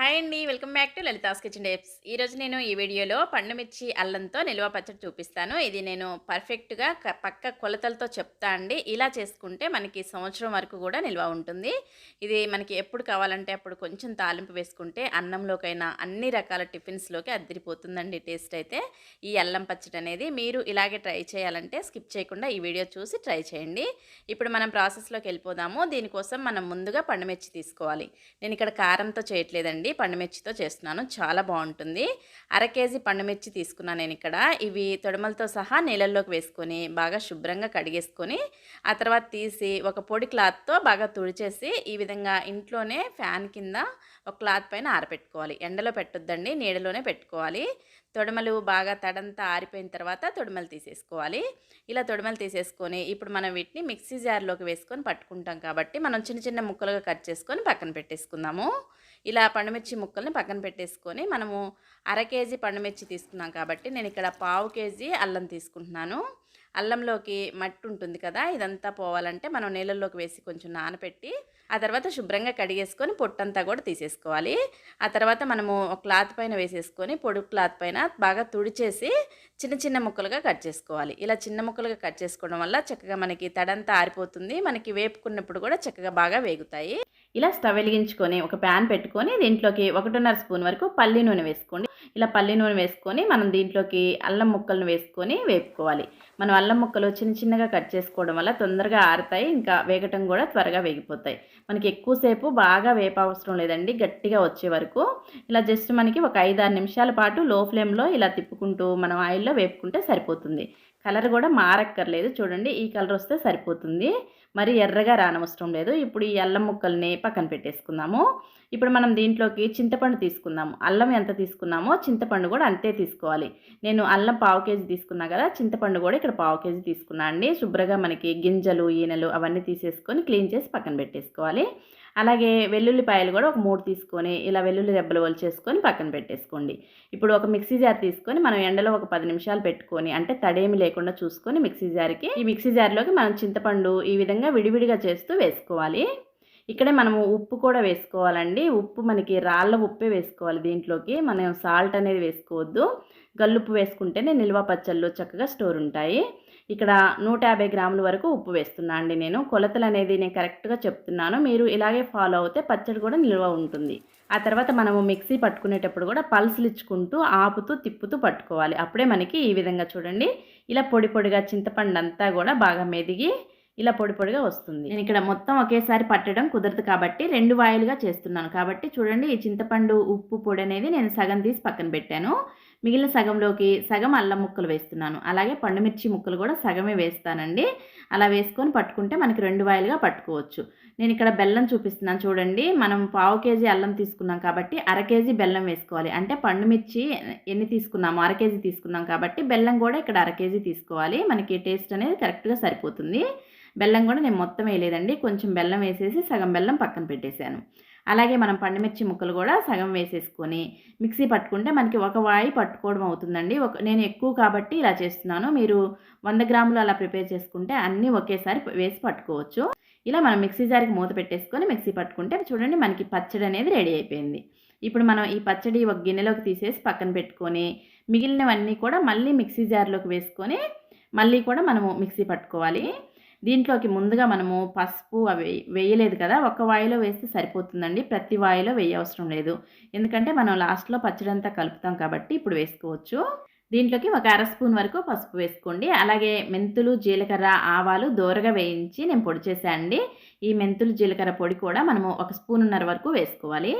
Hi అండి. Welcome back to Lalitha's kitchen డేప్స్ ఈరోజు నేను ఈ వీడియోలో పండు మిర్చి అల్లంతో నిల్వ పచ్చడి చూపిస్తాను. ఇది నేను పర్ఫెక్ట్గా పక్క కొలతలతో చెప్తా అండి. ఇలా చేసుకుంటే మనకి సంవత్సరం వరకు కూడా నిల్వ ఉంటుంది. ఇది మనకి ఎప్పుడు కావాలంటే అప్పుడు కొంచెం తాలింపు వేసుకుంటే అన్నంలోకైనా అన్ని రకాల టిఫిన్స్లోకి అద్దరిపోతుందండి టేస్ట్ అయితే. ఈ అల్లం పచ్చడి అనేది మీరు ఇలాగే ట్రై చేయాలంటే స్కిప్ చేయకుండా ఈ వీడియో చూసి ట్రై చేయండి. ఇప్పుడు మనం ప్రాసెస్లోకి వెళ్ళిపోదాము. దీనికోసం మనం ముందుగా పండుమిర్చి తీసుకోవాలి. నేను ఇక్కడ కారంతో చేయట్లేదండి. పండుమిర్చితో చేస్తున్నాను. చాలా బాగుంటుంది. అర కేజీ పండుమిర్చి తీసుకున్నాను నేను ఇక్కడ. ఇవి తొడమలతో సహా నీళ్ళల్లోకి వేసుకొని బాగా శుభ్రంగా కడిగేసుకొని ఆ తర్వాత తీసి ఒక పొడి క్లాత్తో బాగా తుడిచేసి ఈ విధంగా ఇంట్లోనే ఫ్యాన్ కింద ఒక క్లాత్ పైన ఆరపెట్టుకోవాలి. ఎండలో పెట్టొద్దండి నీడలోనే పెట్టుకోవాలి. తొడమలు బాగా తడంతా ఆరిపోయిన తర్వాత తొడమలు తీసేసుకోవాలి. ఇలా తొడమలు తీసేసుకొని ఇప్పుడు మనం వీటిని మిక్సీ జార్లోకి వేసుకొని పట్టుకుంటాం కాబట్టి మనం చిన్న చిన్న ముక్కలుగా కట్ చేసుకొని పక్కన పెట్టేసుకుందాము. ఇలా పండుమిర్చి ముక్కల్ని పక్కన పెట్టేసుకొని మనము అర కేజీ పండుమిర్చి తీసుకున్నాం కాబట్టి నేను ఇక్కడ పావు కేజీ అల్లం తీసుకుంటున్నాను. అల్లంలోకి మట్టి ఉంటుంది కదా ఇదంతా పోవాలంటే మనం నీళ్ళల్లోకి వేసి కొంచెం నానబెట్టి ఆ తర్వాత శుభ్రంగా కడిగేసుకొని పొట్టంతా కూడా తీసేసుకోవాలి. ఆ తర్వాత మనము క్లాత్ పైన వేసేసుకొని పొడి క్లాత్ పైన బాగా తుడిచేసి చిన్న చిన్న ముక్కలుగా కట్ చేసుకోవాలి. ఇలా చిన్న ముక్కలుగా కట్ చేసుకోవడం వల్ల చక్కగా మనకి తడంతా ఆరిపోతుంది. మనకి వేపుకున్నప్పుడు కూడా చక్కగా బాగా వేగుతాయి. ఇలా స్టవ్ వెలిగించుకొని ఒక ప్యాన్ పెట్టుకొని దీంట్లోకి ఒకటిన్నర స్పూన్ వరకు పల్లి నూనె వేసుకోండి. ఇలా పల్లి నూనె వేసుకొని మనం దీంట్లోకి అల్లం ముక్కలను వేసుకొని వేపుకోవాలి. మనం అల్లం ముక్కలు చిన్న చిన్నగా కట్ చేసుకోవడం వల్ల తొందరగా ఆరుతాయి ఇంకా వేగటం కూడా త్వరగా వేగిపోతాయి. మనకి ఎక్కువసేపు బాగా వేప అవసరం లేదండి గట్టిగా వచ్చే వరకు. ఇలా జస్ట్ మనకి ఒక ఐదు ఆరు నిమిషాల పాటు లో ఫ్లేమ్లో ఇలా తిప్పుకుంటూ మనం ఆయిల్లో వేపుకుంటే సరిపోతుంది. కలర్ కూడా మారక్కర్లేదు. చూడండి ఈ కలర్ వస్తే సరిపోతుంది. మరి ఎర్రగా రానవసరం లేదు. ఇప్పుడు ఈ అల్లం ముక్కల్ని పక్కన పెట్టేసుకుందాము. ఇప్పుడు మనం దీంట్లోకి చింతపండు తీసుకుందాము. అల్లం ఎంత తీసుకున్నామో చింతపండు కూడా అంతే తీసుకోవాలి. నేను అల్లం పావు కేజీ తీసుకున్నా కదా చింతపండు కూడా ఇక్కడ పావు కేజీ తీసుకున్నా అండి. శుభ్రంగా మనకి గింజలు ఈనెలు అవన్నీ తీసేసుకొని క్లీన్ చేసి పక్కన పెట్టేసుకోవాలి. అలాగే వెల్లుల్లిపాయలు కూడా ఒక మూడు తీసుకొని ఇలా వెల్లుల్లి రెబ్బలు వల్చేసుకొని పక్కన పెట్టేసుకోండి. ఇప్పుడు ఒక మిక్సీ జార్ తీసుకొని మనం ఎండలో ఒక పది నిమిషాలు పెట్టుకొని అంటే తడేమి లేకుండా చూసుకొని మిక్సీ జార్కి ఈ మిక్సీ జార్లోకి మనం చింతపండు ఈ విధంగా విడివిడిగా చేస్తూ వేసుకోవాలి. ఇక్కడే మనము ఉప్పు కూడా వేసుకోవాలండి. ఉప్పు మనకి రాళ్ళ ఉప్పే వేసుకోవాలి దీంట్లోకి. మనం సాల్ట్ అనేది వేసుకోవద్దు. గల్లుప్పు వేసుకుంటేనే నిల్వ పచ్చళ్ళు చక్కగా స్టోర్ ఉంటాయి. ఇక్కడ నూట యాభై గ్రాముల వరకు ఉప్పు వేస్తున్నా అండి నేను. కొలతలు అనేది నేను కరెక్ట్గా చెప్తున్నాను. మీరు ఇలాగే ఫాలో అవుతే పచ్చడి కూడా నిల్వ ఉంటుంది. ఆ తర్వాత మనము మిక్సీ పట్టుకునేటప్పుడు కూడా పల్సులు ఇచ్చుకుంటూ ఆపుతూ తిప్పుతూ పట్టుకోవాలి. అప్పుడే మనకి ఈ విధంగా చూడండి. ఇలా పొడి పొడిగా చింతపండు అంతా కూడా బాగా మెదిగి ఇలా పొడి పొడిగా వస్తుంది. నేను ఇక్కడ మొత్తం ఒకేసారి పట్టడం కుదరదు కాబట్టి రెండు వాయిలుగా చేస్తున్నాను. కాబట్టి చూడండి ఈ చింతపండు ఉప్పు పొడి అనేది నేను సగం తీసి పక్కన పెట్టాను. మిగిలిన సగంలోకి సగం అల్లం ముక్కలు వేస్తున్నాను. అలాగే పండుమిర్చి ముక్కలు కూడా సగమే వేస్తానండి. అలా వేసుకొని పట్టుకుంటే మనకి రెండు వాయిలుగా పట్టుకోవచ్చు. నేను ఇక్కడ బెల్లం చూపిస్తున్నాను చూడండి. మనం పావు కేజీ అల్లం తీసుకున్నాం కాబట్టి అర కేజీ బెల్లం వేసుకోవాలి. అంటే పండుమిర్చి ఎన్ని తీసుకున్నాము అర కేజీ తీసుకున్నాం కాబట్టి బెల్లం కూడా ఇక్కడ అర కేజీ తీసుకోవాలి. మనకి టేస్ట్ అనేది కరెక్ట్గా సరిపోతుంది. బెల్లం కూడా నేను మొత్తం వేయలేదండి. కొంచెం బెల్లం వేసేసి సగం బెల్లం పక్కన పెట్టేశాను. అలాగే మనం పండుమిర్చి ముక్కలు కూడా సగం వేసేసుకొని మిక్సీ పట్టుకుంటే మనకి ఒక వాయి పట్టుకోవడం అవుతుందండి. ఒక నేను ఎక్కువ కాబట్టి ఇలా చేస్తున్నాను. మీరు వంద గ్రాములు అలా ప్రిపేర్ చేసుకుంటే అన్నీ ఒకేసారి వేసి పట్టుకోవచ్చు. ఇలా మనం మిక్సీ జార్కి మూత పెట్టేసుకొని మిక్సీ పట్టుకుంటే చూడండి మనకి పచ్చడి అనేది రెడీ అయిపోయింది. ఇప్పుడు మనం ఈ పచ్చడి ఒక గిన్నెలోకి తీసేసి పక్కన పెట్టుకొని మిగిలినవన్నీ కూడా మళ్ళీ మిక్సీ జార్లోకి వేసుకొని మళ్ళీ కూడా మనము మిక్సీ పట్టుకోవాలి. దీంట్లోకి ముందుగా మనము పసుపు అవి వేయలేదు కదా ఒక వాయిలో వేస్తే సరిపోతుందండి. ప్రతి వాయిలో వేయ అవసరం లేదు. ఎందుకంటే మనం లాస్ట్లో పచ్చడి అంతా కలుపుతాం కాబట్టి ఇప్పుడు వేసుకోవచ్చు. దీంట్లోకి ఒక అర స్పూన్ వరకు పసుపు వేసుకోండి. అలాగే మెంతులు జీలకర్ర ఆవాలు దోరగా వేయించి నేను పొడి చేశానండి ఈ మెంతులు జీలకర్ర పొడి కూడా మనము ఒక స్పూన్న్నర వరకు వేసుకోవాలి.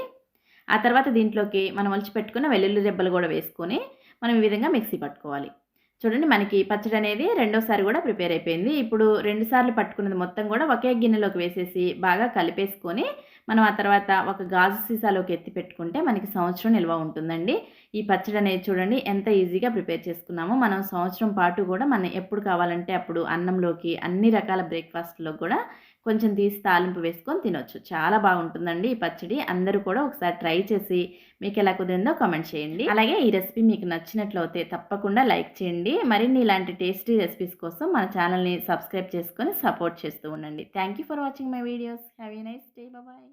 ఆ తర్వాత దీంట్లోకి మనం ఒలిచి పెట్టుకున్న వెల్లుల్లి రెబ్బలు కూడా వేసుకొని మనం ఈ విధంగా మిక్సీ పట్టుకోవాలి. చూడండి మనకి పచ్చడి అనేది రెండోసారి కూడా ప్రిపేర్ అయిపోయింది. ఇప్పుడు రెండు సార్లు పట్టుకున్నది మొత్తం కూడా ఒకే గిన్నెలోకి వేసేసి బాగా కలిపేసుకొని మనం ఆ తర్వాత ఒక గాజు సీసాలోకి ఎత్తి పెట్టుకుంటే మనకి సంవత్సరం నిల్వ ఉంటుందండి. ఈ పచ్చడి అనేది చూడండి ఎంత ఈజీగా ప్రిపేర్ చేసుకున్నామో మనం సంవత్సరం పాటు కూడా మనం ఎప్పుడు కావాలంటే అప్పుడు అన్నంలోకి అన్ని రకాల బ్రేక్ఫాస్ట్లో కూడా కొంచెం తీసి తాలింపు వేసుకొని తినొచ్చు. చాలా బాగుంటుందండి ఈ పచ్చడి. అందరూ కూడా ఒకసారి ట్రై చేసి మీకు ఎలా కుదిరిందో కామెంట్ చేయండి. అలాగే ఈ రెసిపీ మీకు నచ్చినట్లయితే తప్పకుండా లైక్ చేయండి. మరిన్ని ఇలాంటి టేస్టీ రెసిపీస్ కోసం మన ఛానల్ని సబ్స్క్రైబ్ చేసుకొని సపోర్ట్ చేస్తూ ఉండండి. Thank you for watching my videos. Have nice day. Bye.